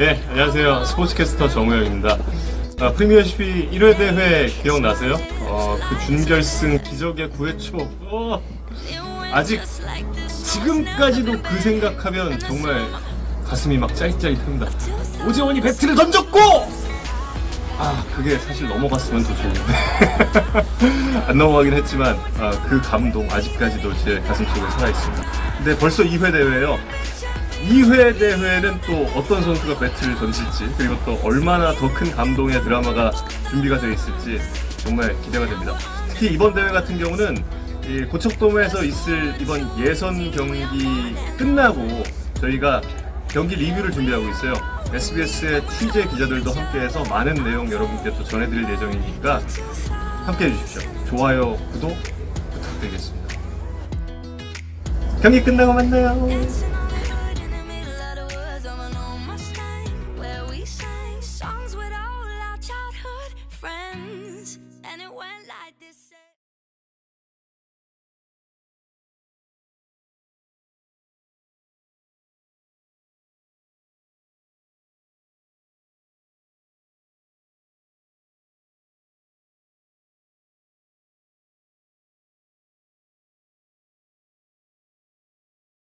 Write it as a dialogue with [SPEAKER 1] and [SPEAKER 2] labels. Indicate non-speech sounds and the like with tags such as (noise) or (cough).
[SPEAKER 1] 예, 안녕하세요. 스포츠캐스터 정우영입니다. 아, 프리미어십이 1회 대회 기억나세요? 어, 그 준결승 기적의 9회 초. 어, 아직 지금까지도 그 생각하면 정말 가슴이 막 짜릿짜릿합니다. 오재원이 배트를 던졌고! 아, 그게 사실 넘어갔으면 더 좋은데. (laughs) 안 넘어가긴 했지만, 아, 그 감동 아직까지도 제 가슴 속에 살아있습니다. 근데 벌써 2회 대회예요 2회 대회는 또 어떤 선수가 배트를 던질지 그리고 또 얼마나 더 큰 감동의 드라마가 준비가 되어 있을지 정말 기대가 됩니다. 특히 이번 대회 같은 경우는 이 고척돔에서 있을 이번 예선 경기 끝나고 저희가 경기 리뷰를 준비하고 있어요. SBS의 취재 기자들도 함께해서 많은 내용 여러분께 또 전해드릴 예정이니까 함께해 주십시오. 좋아요, 구독 부탁드리겠습니다. 경기 끝나고 만나요.
[SPEAKER 2] Friends, and